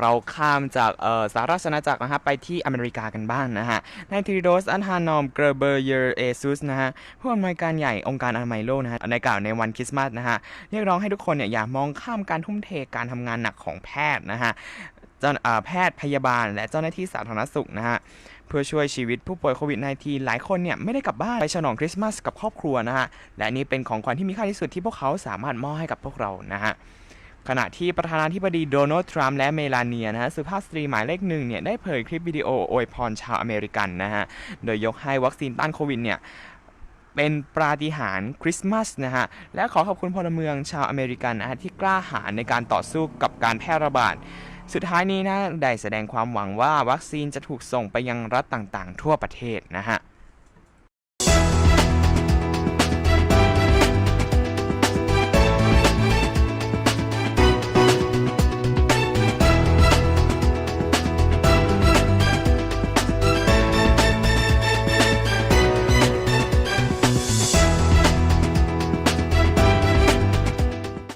เราข้ามจากสหราชอาณาจักรนะฮะไปที่อเมริกากันบ้างนะฮะนายทริโดส อันฮานอม เกรเบอร์เยอร์เอซุสนะฮะผู้อำนวยการใหญ่องค์การอนามัยโลกนะฮะในกล่าวในวันคริสต์มาสนะฮะเรียกร้องให้ทุกคนเนี่ยอย่ามองข้ามการทุ่มเทการทำงานหนักของแพทย์นะฮะเจ้าแพทย์พยาบาลและเจ้าหน้าที่สาธารณสุขนะฮะเพื่อช่วยชีวิตผู้ป่วยโควิด -19 หลายคนเนี่ยไม่ได้กลับบ้านไปฉลองคริสต์มาสกับครอบครัวนะฮะและนี่เป็นของขวัญที่มีค่าที่สุดที่พวกเขาสามารถมอบให้กับพวกเรานะฮะ ขณะที่ประธานาธิบดีโดนัลด์ทรัมป์และเมลาเนียนะฮะสุภาพสตรีหมายเลขหนึ่งเนี่ยได้เผยคลิปวิดีโออวยพรชาวอเมริกันนะฮะ โดยยกให้วัคซีนต้านโควิดเนี่ยเป็นปาฏิหาริย์คริสต์มาสนะฮะ และขอขอบคุณพลเมืองชาวอเมริกันนะฮะที่กล้าหาญในการต่อสู้กับการแพร่ระบาด สุดท้ายนี้นะได้แสดงความหวังว่าวัคซีนจะถูกส่งไปยังรัฐต่างๆ ทั่วประเทศนะฮะ